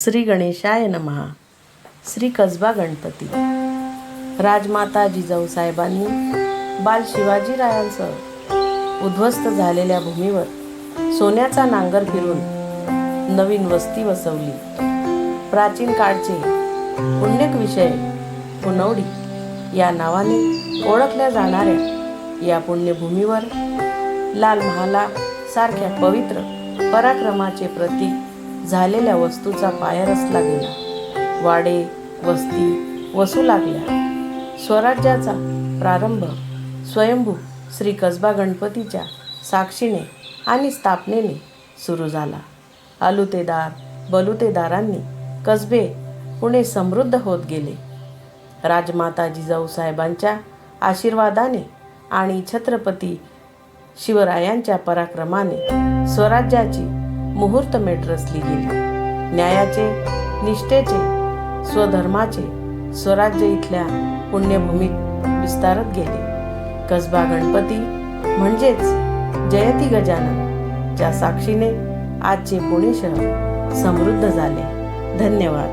श्री गणेशाय नमहा श्री कसबा गणपती. राजमाता जिजाऊ साहेबांनी बाल शिवाजीरायांसह उद्ध्वस्त झालेल्या भूमीवर सोन्याचा नांगर फिरून नवीन वस्ती वसवली. प्राचीन काळचे पुण्यक विषय पुनवडी या नावाने ओळखल्या जाणाऱ्या या पुण्यभूमीवर लाल महाला सारख्या पवित्र पराक्रमाचे प्रतीक झालेल्या वस्तूचा पाया रचला गेला. वाडे वस्ती वसू लागल्या. स्वराज्याचा प्रारंभ स्वयंभू श्री कसबा गणपतीच्या साक्षीने आणि स्थापनेने सुरू झाला. अलुतेदार बलुतेदारांनी कसबे पुणे समृद्ध होत गेले. राजमाता जिजाऊ साहेबांच्या आशीर्वादाने आणि छत्रपती शिवरायांच्या पराक्रमाने स्वराज्याची मुहूर्तमेट रचली गेली. न्यायाचे निष्ठेचे स्वधर्माचे स्वराज्य इथल्या पुण्यभूमीत विस्तारत गेले. कसबा गणपती म्हणजेच जयती गजानन च्या साक्षीने आजचे पुणे शहर समृद्ध झाले. धन्यवाद.